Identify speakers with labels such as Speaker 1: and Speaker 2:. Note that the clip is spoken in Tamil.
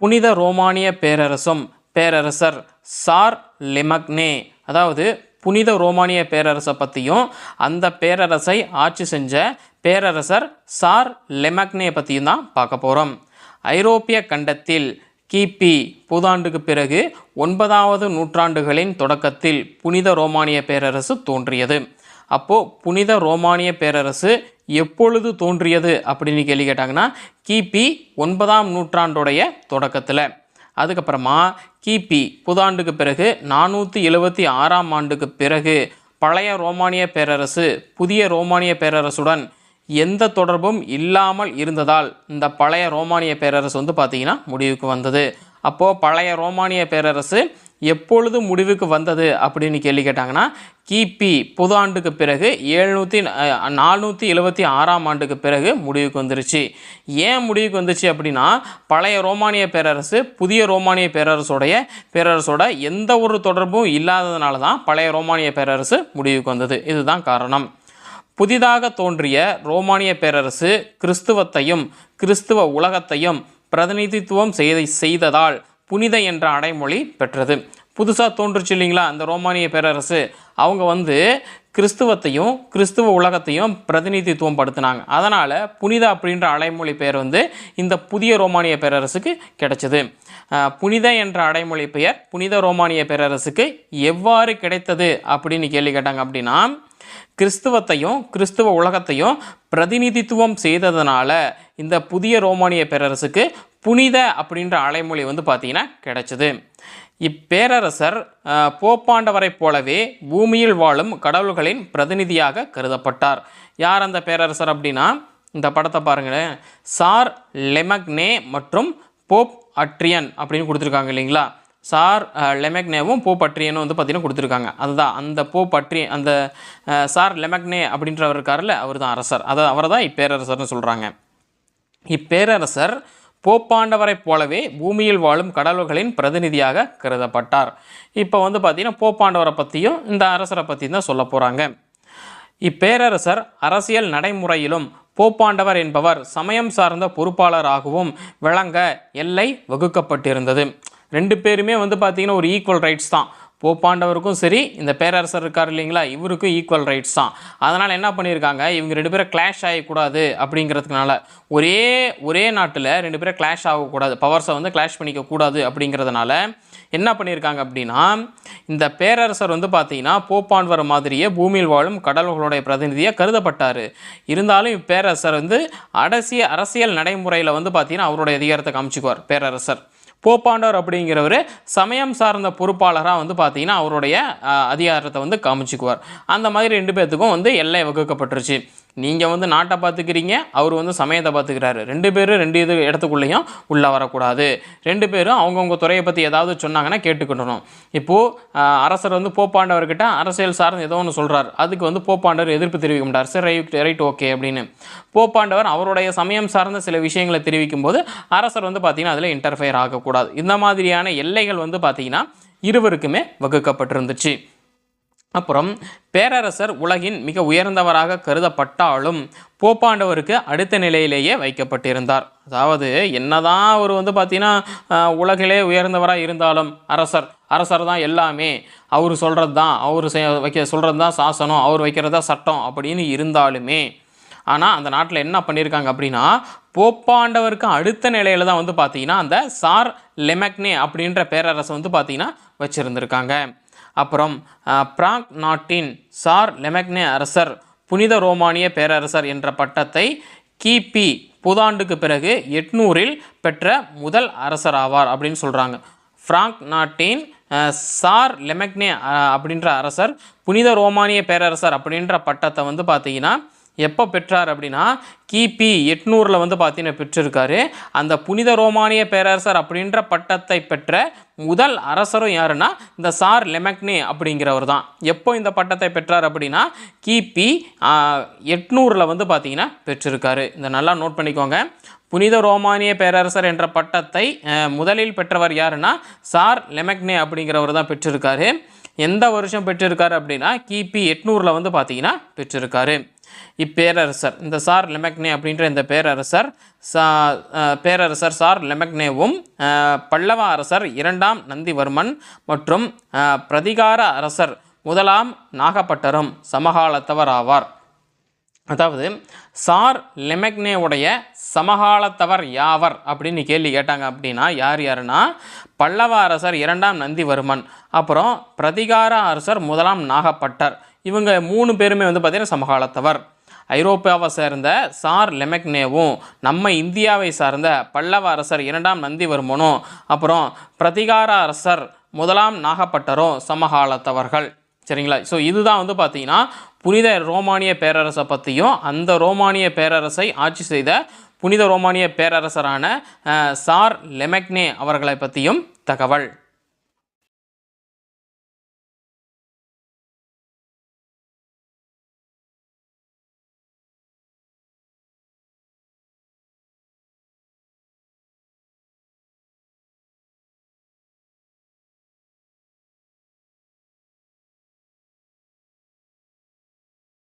Speaker 1: புனித ரோமானிய பேரரசும் பேரரசர் சார் லெமக்னே. அதாவது புனித ரோமானிய பேரரசை பற்றியும் அந்த பேரரசை ஆட்சி செஞ்ச பேரரசர் சார் லெமக்னே பற்றியும் தான் பார்க்க போகிறோம் ஐரோப்பிய கண்டத்தில் கிபி புதாண்டுக்கு பிறகு ஒன்பதாவது நூற்றாண்டுகளின் தொடக்கத்தில் புனித ரோமானிய பேரரசு தோன்றியது. அப்போது புனித ரோமானிய பேரரசு எப்பொழுது தோன்றியது அப்படின்னு கேள்வி கேட்டாங்கன்னா கிபி ஒன்பதாம் நூற்றாண்டுடைய தொடக்கத்தில். அதுக்கப்புறமா கிபி புதாண்டுக்கு பிறகு நானூற்றி எழுபத்தி ஆறாம் ஆண்டுக்கு பிறகு பழைய ரோமானிய பேரரசு புதிய ரோமானிய பேரரசுடன் எந்த தொடர்பும் இல்லாமல் இருந்ததால் இந்த பழைய ரோமானிய பேரரசு வந்து பார்த்திங்கன்னா முடிவுக்கு வந்தது. அப்போது பழைய ரோமானிய பேரரசு எப்பொழுது முடிவுக்கு வந்தது அப்படின்னு கேள்வி கேட்டாங்கன்னா கிபி புது ஆண்டுக்கு பிறகு எழுநூற்றி நானூற்றி எழுபத்தி ஆறாம் ஆண்டுக்கு பிறகு முடிவுக்கு வந்துருச்சு. ஏன் முடிவுக்கு வந்துச்சு அப்படின்னா பழைய ரோமானிய பேரரசு புதிய ரோமானிய பேரரசோடைய பேரரசோட எந்த ஒரு தொடர்பும் இல்லாததுனால தான் பழைய ரோமானிய பேரரசு முடிவுக்கு வந்தது. இதுதான் காரணம். புதிதாக தோன்றிய ரோமானிய பேரரசு கிறிஸ்துவத்தையும் கிறிஸ்துவ உலகத்தையும் பிரதிநிதித்துவம் செய்த செய்ததால் புனித என்ற அடைமொழி பெற்றது. புதுசாக தோன்றுச்சு இல்லைங்களா? அந்த ரோமானிய பேரரசு. அவங்க வந்து கிறிஸ்துவத்தையும் கிறிஸ்துவ உலகத்தையும் பிரதிநிதித்துவம் படுத்தினாங்க அதனால் புனித அப்படின்ற அடைமொழி பெயர் வந்து இந்த புதிய ரோமானிய பேரரசுக்கு கிடைச்சது. புனித என்ற அடைமொழி பெயர் புனித ரோமானிய பேரரசுக்கு எவ்வாறு கிடைத்தது அப்படின்னு கேள்வி கேட்டாங்க அப்படின்னா கிறிஸ்துவத்தையும் கிறிஸ்துவ உலகத்தையும் பிரதிநிதித்துவம் செய்ததுனால இந்த புதிய ரோமானிய பேரரசுக்கு புனித அப்படின்ற அலைமொழி வந்து பார்த்திங்கன்னா கிடைச்சது. இப்பேரரசர் போப்பாண்டவரைப் போலவே பூமியில் வாழும் கடவுள்களின் பிரதிநிதியாக கருதப்பட்டார். யார் அந்த பேரரசர் அப்படின்னா இந்த படத்தை பாருங்களேன். சார் லெமக்னே மற்றும் போப் அட்ரியன் அப்படின்னு கொடுத்துருக்காங்க இல்லைங்களா? சார் லெமக்னேவும் போப் அட்ரியனும் வந்து பார்த்தீங்கன்னா கொடுத்துருக்காங்க. அதுதான் அந்த போப் அட்ரி அந்த சார் லெமக்னே அப்படின்றவர் இருக்கார்ல அவர் தான் அரசர். அதை அவரை தான் இப்பேரரசர்னு சொல்கிறாங்க இப்பேரரசர் போப்பாண்டவரைப் போலவே பூமியில் வாழும் கடவுள்களின் பிரதிநிதியாக கருதப்பட்டார். இப்போ வந்து பார்த்திங்கன்னா போப்பாண்டவரை பற்றியும் இந்த அரசரை பற்றி தான் சொல்ல போகிறாங்க இப்பேரரசர் அரசியல் நடைமுறையிலும் போப்பாண்டவர் என்பவர் சமயம் சார்ந்த பொறுப்பாளராகவும் விளங்க எல்லை வகுக்கப்பட்டிருந்தது. ரெண்டு பேருமே வந்து பார்த்திங்கன்னா ஒரு ஈக்குவல் ரைட்ஸ் தான். போப்பாண்டவருக்கும் சரி இந்த பேரரசர் இருக்கார் இல்லைங்களா இவருக்கும் ஈக்குவல் ரைட்ஸ் தான். அதனால் என்ன பண்ணியிருக்காங்க இவங்க ரெண்டு பேரும் கிளாஷ் ஆகக்கூடாது அப்படிங்கிறதுனால ஒரே ஒரே நாட்டில் ரெண்டு பேரும் கிளாஷ் ஆகக்கூடாது பவர்ஸை வந்து கிளாஷ் பண்ணிக்கக்கூடாது அப்படிங்கிறதுனால என்ன பண்ணியிருக்காங்க அப்படின்னா இந்த பேரரசர் வந்து பார்த்தீங்கன்னா போப்பாண்டவர் மாதிரியே பூமியில் வாழும் கடல்களுடைய பிரதிநிதியாக கருதப்பட்டார். இருந்தாலும் இப்பேரரசர் வந்து அரசிய அரசியல் நடைமுறையில் வந்து பார்த்தீங்கன்னா அவருடைய அதிகாரத்தை காமிச்சுக்குவார் பேரரசர். போப்பாண்டவர் அப்படிங்கிறவர் சமயம் சார்ந்த பொறுப்பாளராக வந்து பார்த்திங்கன்னா அவருடைய அதிகாரத்தை வந்து காமிச்சுக்குவார். அந்த மாதிரி ரெண்டு பேர்த்துக்கும் வந்து எல்லை வகுக்கப்பட்டுருச்சு. நீங்கள் வந்து நாட்டை பார்த்துக்கிறீங்க அவர் வந்து சமயத்தை பார்த்துக்கிறாரு. ரெண்டு பேரும் ரெண்டு இது இடத்துக்குள்ளேயும் உள்ளே வரக்கூடாது. ரெண்டு பேரும் அவங்கவுங்க துறையை பற்றி ஏதாவது சொன்னாங்கன்னா கேட்டுக்கிட்டணும் இப்போது அரசர் வந்து போப்பாண்டவர்கிட்ட அரசியல் சார்ந்து ஏதோ ஒன்று சொல்கிறார் அதுக்கு வந்து போப்பாண்டவர் எதிர்ப்பு தெரிவிக்க மாட்டார் சரி ரைட் ரைட் ஓகே அப்படின்னு. போப்பாண்டவர் அவருடைய சமயம் சார்ந்த சில விஷயங்களை தெரிவிக்கும் போது அரசர் வந்து பார்த்திங்கன்னா அதில் இன்டர்ஃபயர் ஆகக்கூடாது. இந்த மாதிரியான எல்லைகள் வந்து பார்த்தீங்கன்னா இருவருக்குமே வகுக்கப்பட்டிருந்துச்சு. அப்புறம் பேரரசர் உலகின் மிக உயர்ந்தவராக கருதப்பட்டாலும் போப்பாண்டவருக்கு அடுத்த நிலையிலேயே வைக்கப்பட்டிருந்தார். அதாவது என்னதான் அவர் வந்து பார்த்தீங்கன்னா உலகிலே உயர்ந்தவராக இருந்தாலும் அரசர் அரசர் தான் எல்லாமே. அவர் சொல்கிறது தான் அவர் வைக்க சொல்கிறது தான் சாசனம் அவர் வைக்கிறது தான் சட்டம் அப்படின்னு இருந்தாலுமே. ஆனால் அந்த நாட்டில் என்ன பண்ணியிருக்காங்க அப்படின்னா போப்பாண்டவருக்கு அடுத்த நிலையில் தான் வந்து பார்த்தீங்கன்னா அந்த சார் லெமக்னே அப்படின்ற பேரரசை வந்து பார்த்தீங்கன்னா வச்சுருந்துருக்காங்க. அப்புறம் பிராங்க் நாட்டின் சார் லெமக்னே அரசர் புனித ரோமானிய பேரரசர் என்ற பட்டத்தை கிபி புதாண்டுக்கு பிறகு எட்நூறில் பெற்ற முதல் அரசர் ஆவார் அப்படின்னு சொல்கிறாங்க பிராங்க் நாட்டின் சார் லெமக்னே அப்படின்ற அரசர் புனித ரோமானிய பேரரசர் அப்படின்ற பட்டத்தை வந்து பார்த்தீங்கன்னா எப்போ பெற்றார் அப்படின்னா கிபி எட்நூறில் வந்து பார்த்தீங்கன்னா பெற்றிருக்காரு. அந்த புனித ரோமானிய பேரரசர் அப்படின்ற பட்டத்தை பெற்ற முதல் அரசரும் யாருன்னா இந்த சார் லெமக்னே அப்படிங்கிறவர் தான். எப்போ இந்த பட்டத்தை பெற்றார் அப்படின்னா கிபி எட்நூறில் வந்து பார்த்தீங்கன்னா பெற்றிருக்காரு. இந்த நல்லா நோட் பண்ணிக்கோங்க. புனித ரோமானிய பேரரசர் என்ற பட்டத்தை முதலில் பெற்றவர் யாருன்னா சார் லெமக்னே அப்படிங்கிறவர் தான் பெற்றிருக்காரு. எந்த வருஷம் பெற்றிருக்காரு அப்படின்னா கிபி எட்நூறில் வந்து பார்த்தீங்கன்னா பெற்றிருக்காரு. இப்பேரரசர் இந்த சார் லெமக்னே அப்படின்ற இந்த பேரரசர் சா பேரரசர் சார் லெமக்னேவும் பல்லவ அரசர் இரண்டாம் நந்திவர்மன் மற்றும் பிரதிகார அரசர் முதலாம் நாகப்பட்டரும் சமகாலத்தவர் ஆவார். அதாவது சார் லெமக்னேவுடைய சமகாலத்தவர் யாவர் அப்படின்னு கேள்வி கேட்டாங்க அப்படின்னா யார் யாருன்னா பல்லவ அரசர் இரண்டாம் நந்திவர்மன் அப்புறம் பிரதிகார அரசர் முதலாம் நாகப்பட்டர். இவங்க மூணு பேருமே வந்து பார்த்திங்கன்னா சமகாலத்தவர். ஐரோப்பாவை சேர்ந்த சார் லெமெக்னேவும் நம்ம இந்தியாவை சார்ந்த பல்லவ அரசர் இரண்டாம் நந்திவர்மனும் அப்புறம் பிரதிகார அரசர் முதலாம் நாகப்பட்டரும் சமகாலத்தவர்கள். சரிங்களா? ஸோ இதுதான் வந்து பார்த்திங்கன்னா புனித ரோமானிய பேரரசை பற்றியும் அந்த ரோமானிய பேரரசை ஆட்சி செய்த புனித ரோமானிய பேரரசரான சார் லெமெக்னே அவர்களை பற்றியும் தகவல்.